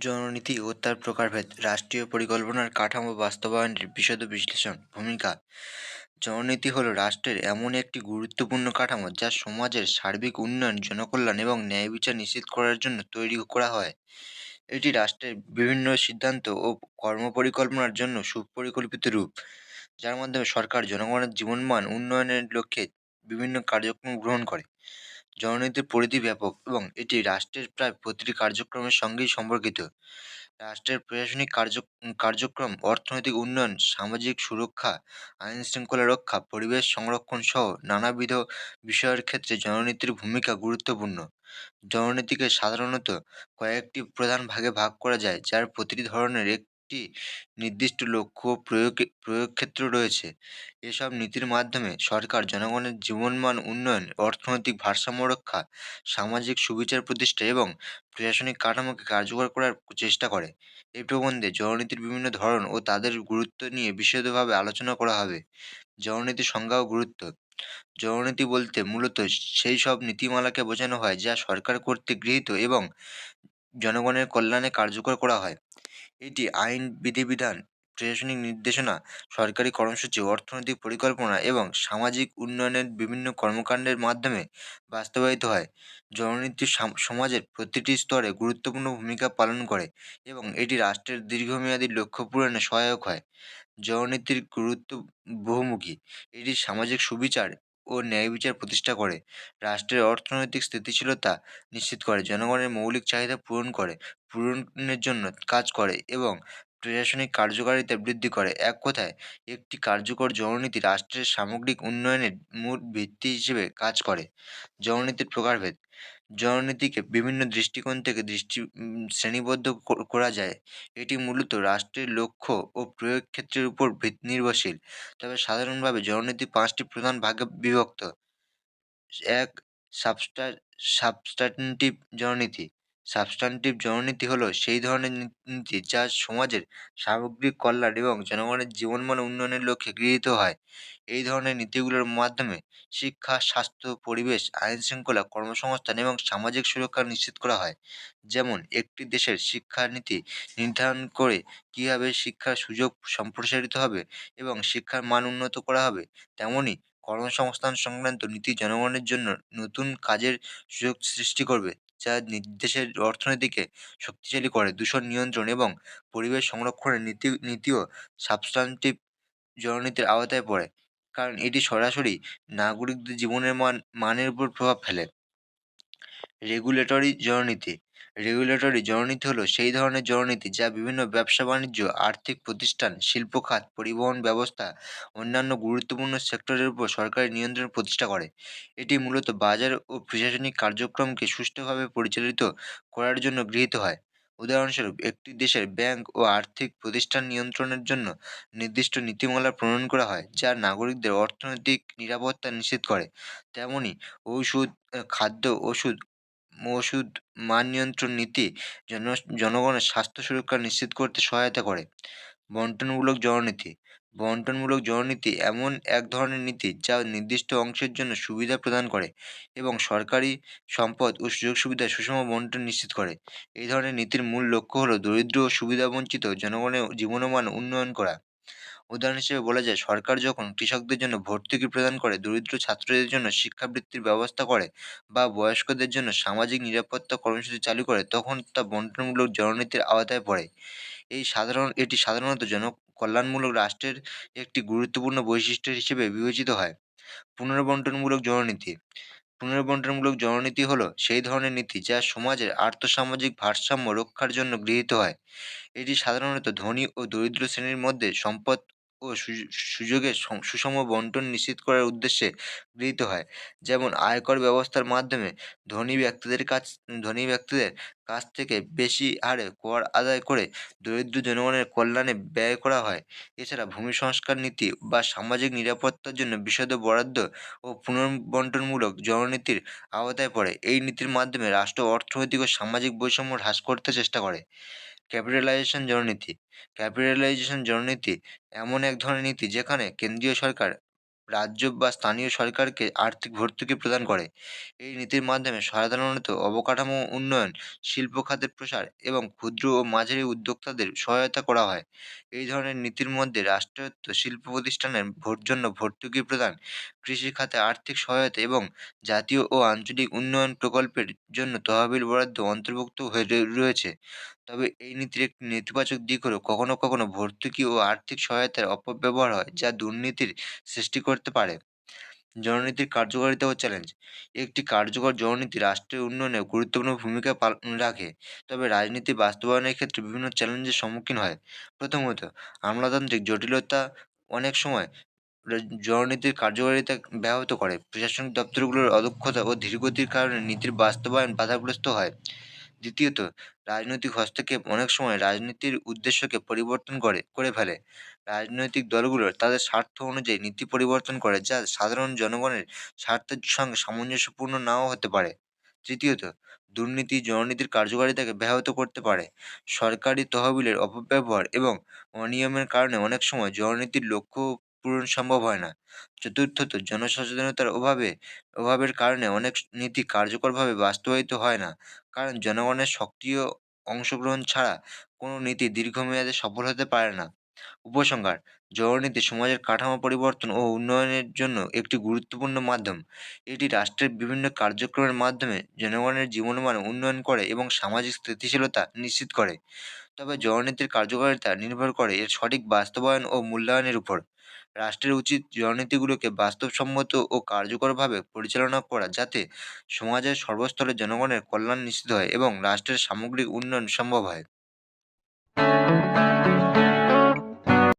জননীতি ও তার প্রকারভেদ, রাষ্ট্রীয় পরিকল্পনার কাঠামো বাস্তবায়নের বিশদ বিশ্লেষণ, ভূমিকা। জননীতি হলো রাষ্ট্রের এমন একটি গুরুত্বপূর্ণ কাঠামো যা সমাজের সার্বিক উন্নয়ন, জনকল্যাণ এবং ন্যায় বিচার নিশ্চিত করার জন্য তৈরি করা হয়। এটি রাষ্ট্রের বিভিন্ন সিদ্ধান্ত ও কর্মপরিকল্পনার জন্য সুপরিকল্পিত রূপ, যার মাধ্যমে সরকার জনগণের জীবনমান উন্নয়নের লক্ষ্যে বিভিন্ন কার্যক্রম গ্রহণ করে। জননীতির পরিধি ব্যাপক এবং এটি রাষ্ট্রের প্রায় প্রতিটি কার্যক্রমের সঙ্গেই সম্পর্কিত। রাষ্ট্রের প্রশাসনিক কার্য কার্যক্রম, অর্থনৈতিক উন্নয়ন, সামাজিক সুরক্ষা, আইন শৃঙ্খলা রক্ষা, পরিবেশ সংরক্ষণ সহ নানাবিধ বিষয়ের ক্ষেত্রে জননীতির ভূমিকা গুরুত্বপূর্ণ। জননীতিকে সাধারণত কয়েকটি প্রধান ভাগে ভাগ করা যায়, যার প্রতিটি ধরনের একটি নির্দিষ্ট লক্ষ্য প্রয়োগ প্রয়োগ ক্ষেত্র রয়েছে। এসব নীতির মাধ্যমে সরকার জনগণের জীবনমান উন্নয়ন, অর্থনৈতিক ভারসাম্য রক্ষা, সামাজিক সুবিচার প্রতিষ্ঠা এবং প্রশাসনিক কাঠামোকে কার্যকর করার চেষ্টা করে। এই প্রবন্ধে জননীতির বিভিন্ন ধরন ও তাদের গুরুত্ব নিয়ে বিশদভাবে আলোচনা করা হবে। জননীতির সংজ্ঞা ও গুরুত্ব। জননীতি বলতে মূলত সেই সব নীতিমালাকে বোঝানো হয় যা সরকার কর্তৃক গৃহীত এবং জনগণের কল্যাণে কার্যকর করা হয়। এটি আইন, বিধিবিধান, প্রশাসনিক নির্দেশনা, সরকারি কর্মসূচি, অর্থনৈতিক পরিকল্পনা এবং সামাজিক উন্নয়নের বিভিন্ন কর্মকাণ্ডের মাধ্যমে বাস্তবায়িত হয়। জননীতি সমাজের প্রতিটি স্তরে গুরুত্বপূর্ণ ভূমিকা পালন করে এবং এটি রাষ্ট্রের দীর্ঘমেয়াদী লক্ষ্য পূরণে সহায়ক হয়। জননীতির গুরুত্ব বহুমুখী। এটি সামাজিক সুবিচার ও ন্যায় বিচার প্রতিষ্ঠা করে। রাষ্ট্রের অর্থনৈতিক স্থিতিশীলতা নিশ্চিত করে। জনগণের মৌলিক চাহিদা পূরণ করে, পূরণের জন্য কাজ করে এবং প্রশাসনিক কার্যকারিতা বৃদ্ধি করে। এক কথায়, একটি কার্যকর জননীতি রাষ্ট্রের সামগ্রিক উন্নয়নের মূল ভিত্তি হিসেবে কাজ করে। জননীতির প্রকারভেদ জননীতিকে বিভিন্ন দৃষ্টিকোণ থেকে দৃষ্টি শ্রেণীবদ্ধ করা যায়। এটি মূলত রাষ্ট্রের লক্ষ্য ও প্রয়োগ ক্ষেত্রের উপর নির্ভরশীল। তবে সাধারণভাবে জননীতি পাঁচটি প্রধান ভাগে বিভক্ত। এক সাবস্টা সাবস্টান্টিভ জননীতি। সাবস্টান্টিভ জননীতি হলো সেই ধরনের নীতি যা সমাজের সামগ্রিক কল্যাণ এবং জনগণের জীবনমান উন্নয়নের লক্ষ্যে গৃহীত হয়। এই ধরনের নীতিগুলোর মাধ্যমে শিক্ষা, স্বাস্থ্য, পরিবেশ, আইন শৃঙ্খলা, কর্মসংস্থান এবং সামাজিক সুরক্ষা নিশ্চিত করা হয়। যেমন, একটি দেশের শিক্ষানীতি নির্ধারণ করে কীভাবে শিক্ষার সুযোগ সম্প্রসারিত হবে এবং শিক্ষার মান উন্নত করা হবে তেমনই কর্মসংস্থান সংক্রান্ত নীতি জনগণের জন্য নতুন কাজের সুযোগ সৃষ্টি করবে। যা দেশের অর্থনীতিকে শক্তিশালী করে। দূষণ নিয়ন্ত্রণ এবং পরিবেশ সংরক্ষণের নীতি, নীতিও সাবস্টান্টিভ জননীতির আওতায় পড়ে, কারণ এটি সরাসরি নাগরিকদের জীবনের মান, মানের উপর প্রভাব ফেলে। রেগুলেটরি জননীতি রেগুলেটরি জননীতি হলো সেই ধরনের জননীতি যা বিভিন্ন ব্যবসা বাণিজ্য, আর্থিক প্রতিষ্ঠান, শিল্প খাত, পরিবহন ব্যবস্থা, অন্যান্য গুরুত্বপূর্ণ সেক্টরের উপর সরকারি নিয়ন্ত্রণ প্রতিষ্ঠা করে। এটি মূলত বাজার ও প্রশাসনিক কার্যক্রমকে সুষ্ঠুভাবে পরিচালিত করার জন্য গৃহীত হয়। উদাহরণস্বরূপ, একটি দেশের ব্যাংক ও আর্থিক প্রতিষ্ঠান নিয়ন্ত্রণের জন্য নির্দিষ্ট নীতিমালা প্রণয়ন করা হয়, যা নাগরিকদের অর্থনৈতিক নিরাপত্তা নিশ্চিত করে। তেমনই ঔষধ, খাদ্য, ওষুধ ওষুধ মান নিয়ন্ত্রণ নীতি জন, জনগণের স্বাস্থ্য সুরক্ষা নিশ্চিত করতে সহায়তা করে। বন্টনমূলক জননীতি বন্টনমূলক জননীতি এমন এক ধরনের নীতি যা নির্দিষ্ট অংশের জন্য সুবিধা প্রদান করে এবং সরকারি সম্পদ ও সুযোগ সুবিধা সুষম বন্টন নিশ্চিত করে। এই ধরনের নীতির মূল লক্ষ্য হলো দরিদ্র ও সুবিধাবঞ্চিত জনগণের জীবনমান উন্নয়ন করা। উদাহরণ হিসেবে বলা যায়, সরকার যখন কৃষকদের জন্য ভর্তুকি প্রদান করে, দরিদ্র ছাত্রদের জন্য শিক্ষাবৃত্তির ব্যবস্থা করে বা বয়স্কদের জন্য সামাজিক নিরাপত্তা কর্মসূচি চালু করে, তখন তা বন্টনমূলক জননীতির আওতায় পড়ে। এই সাধারণ, এটি সাধারণত জনকল্যাণমূলক রাষ্ট্রের একটি গুরুত্বপূর্ণ বৈশিষ্ট্য হিসেবে বিবেচিত হয়। পুনর্বন্টনমূলক জননীতি। পুনর্বন্টনমূলক জননীতি হলো সেই ধরনের নীতি যা সমাজের আর্থসামাজিক ভারসাম্য রক্ষার জন্য গৃহীত হয়। এটি সাধারণত ধনী ও দরিদ্র শ্রেণির মধ্যে সম্পদ ও সুযোগের সুষম বন্টন নিশ্চিত করার উদ্দেশ্যে গৃহীত হয়। যেমন আয়কর ব্যবস্থার মাধ্যমে ধনী ব্যক্তিদের কাছ, ধনী ব্যক্তিদের কাছ থেকে বেশি হারে কর আদায় করে দরিদ্র জনগণের কল্যাণে ব্যয় করা হয়। এছাড়া ভূমি সংস্কার নীতি বা সামাজিক নিরাপত্তার জন্য বিশদ বরাদ্দ ও পুনর্বন্টনমূলক জননীতির আওতায় পড়ে। এই নীতির মাধ্যমে রাষ্ট্র অর্থনৈতিক ও সামাজিক বৈষম্য হ্রাস করতে চেষ্টা করে। ক্যাপিটালাইজেশন জননীতি। ক্যাপিটালাইজেশন জননীতি এমন এক ধরনের নীতি যেখানে কেন্দ্রীয় সরকার, রাজ্য বা স্থানীয় সরকারকে আর্থিক ভর্তুকি প্রদান করে। এই নীতির মাধ্যমে সাধারণত অবকাঠামো উন্নয়ন, শিল্প খাতের প্রসার এবং ক্ষুদ্র ও মাঝারি উদ্যোক্তাদের সহায়তা করা হয়। এই ধরনের নীতির মধ্যে রাষ্ট্রায়ত্ত শিল্প প্রতিষ্ঠানের জন্য ভর্তুকি প্রদান, কৃষি খাতে আর্থিক সহায়তা এবং জাতীয় ও আঞ্চলিক উন্নয়ন প্রকল্পের জন্য তহবিল বরাদ্দ অন্তর্ভুক্ত হয়ে রয়েছে। তবে এই নীতির একটি নেতিবাচক দিক হলো কখনো কখনো ভর্তুকি ও আর্থিক সহায়তার অপব্যবহার হয় যা দুর্নীতির সৃষ্টি করতে পারে। জননীতির কার্যকারিতা ও চ্যালেঞ্জ। একটি কার্যকর জননীতি রাষ্ট্রের উন্নয়নে গুরুত্বপূর্ণ ভূমিকা পালন রাখে। তবে রাজনীতি বাস্তবায়নের ক্ষেত্রে বিভিন্ন চ্যালেঞ্জের সম্মুখীন হয়। প্রথমত, আমলাতান্ত্রিক জটিলতা অনেক সময় জননীতির কার্যকারিতা ব্যাহত করে। প্রশাসনিক দপ্তরগুলোর অদক্ষতা ও ধীরগতির কারণে নীতির বাস্তবায়ন বাধাগ্রস্ত হয়। দ্বিতীয়ত রাজনৈতিক হস্তক্ষেপ অনেক সময় রাজনীতির উদ্দেশ্যকে পরিবর্তন করে করে ফেলে। রাজনৈতিক দলগুলোর তাদের স্বার্থ অনুযায়ী নীতি পরিবর্তন করে, যা সাধারণ জনগণের স্বার্থের সঙ্গে সামঞ্জস্যপূর্ণ নাও হতে পারে। তৃতীয়ত, দুর্নীতি জননীতির কার্যকারিতাকে ব্যাহত করতে পারে। সরকারি তহবিলের অপব্যবহার এবং অনিয়মের কারণে অনেক সময় জননীতির লক্ষ্য পূরণ সম্ভব হয় না। চতুর্থত জনসচেতনতার অভাবে, অভাবের কারণে অনেক নীতি কার্যকরভাবে বাস্তবায়িত হয় না। কারণ জনগণের সক্রিয় অংশগ্রহণ ছাড়া কোনো নীতি দীর্ঘমেয়াদে সফল হতে পারে না। উপসংহার, জননীতি সমাজের কাঠামো পরিবর্তন ও উন্নয়নের জন্য একটি গুরুত্বপূর্ণ মাধ্যম। এটি রাষ্ট্রের বিভিন্ন কার্যক্রমের মাধ্যমে জনগণের জীবনমান উন্নয়ন করে এবং সামাজিক স্থিতিশীলতা নিশ্চিত করে। তবে জননীতির কার্যকারিতা নির্ভর করে এর সঠিক বাস্তবায়ন ও মূল্যায়নের উপর। রাষ্ট্রের উচিত জননীতিগুলোকে বাস্তবসম্মত ও কার্যকরভাবে পরিচালনা করা যাতে সমাজের সর্বস্তরের জনগণের কল্যাণ নিশ্চিত হয় এবং রাষ্ট্রের সামগ্রিক উন্নয়ন সম্ভব হয়।